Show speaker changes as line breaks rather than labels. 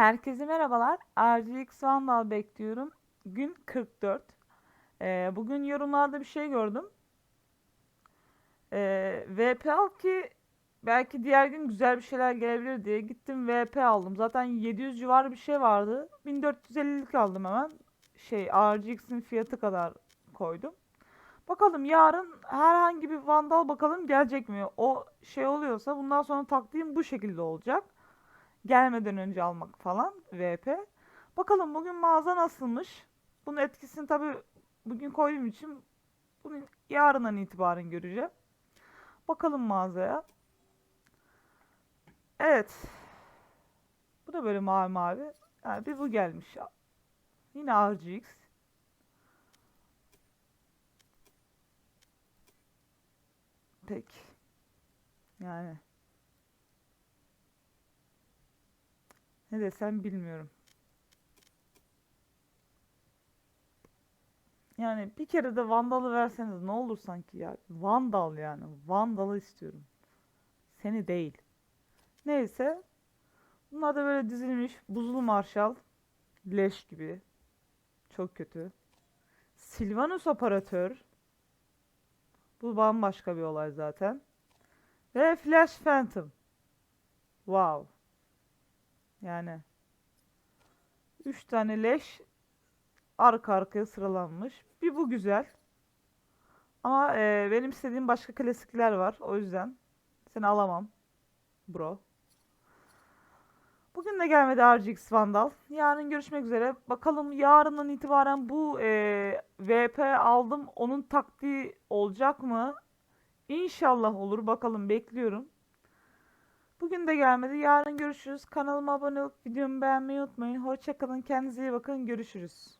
Herkese merhabalar. RGX Vandal bekliyorum. Gün 44. Ee, bugün yorumlarda bir şey gördüm. Ee, VP al ki belki diğer gün güzel bir şeyler gelebilir diye gittim VP aldım. Zaten 700 civarı bir şey vardı. 1450'lik aldım hemen. Şey RGX'in fiyatı kadar koydum. Bakalım yarın herhangi bir Vandal bakalım gelecek mi? O şey oluyorsa bundan sonra taktiğim bu şekilde olacak gelmeden önce almak falan VP. Bakalım bugün mağaza nasılmış? Bunun etkisini tabii bugün koyduğum için bugün yarından itibaren göreceğim. Bakalım mağazaya. Evet. Bu da böyle mavi mavi. Yani bir bu gelmiş. Yine RGX. Peki. Yani. Ne desem bilmiyorum. Yani bir kere de Vandal'ı verseniz ne olur sanki ya. Vandal yani. Vandal'ı istiyorum. Seni değil. Neyse. Bunlar da böyle dizilmiş. Buzlu Marshall. Leş gibi. Çok kötü. Silvanus operatör. Bu bambaşka bir olay zaten. Ve Flash Phantom. Wow. Yani 3 tane leş arka arkaya sıralanmış. Bir bu güzel. Ama e, benim istediğim başka klasikler var. O yüzden seni alamam. Bro. Bugün de gelmedi RGX Vandal. Yarın görüşmek üzere. Bakalım yarından itibaren bu e, VP aldım. Onun taktiği olacak mı? İnşallah olur. Bakalım bekliyorum. Bugün de gelmedi. Yarın görüşürüz. Kanalıma abone olup videomu beğenmeyi unutmayın. Hoşçakalın. Kendinize iyi bakın. Görüşürüz.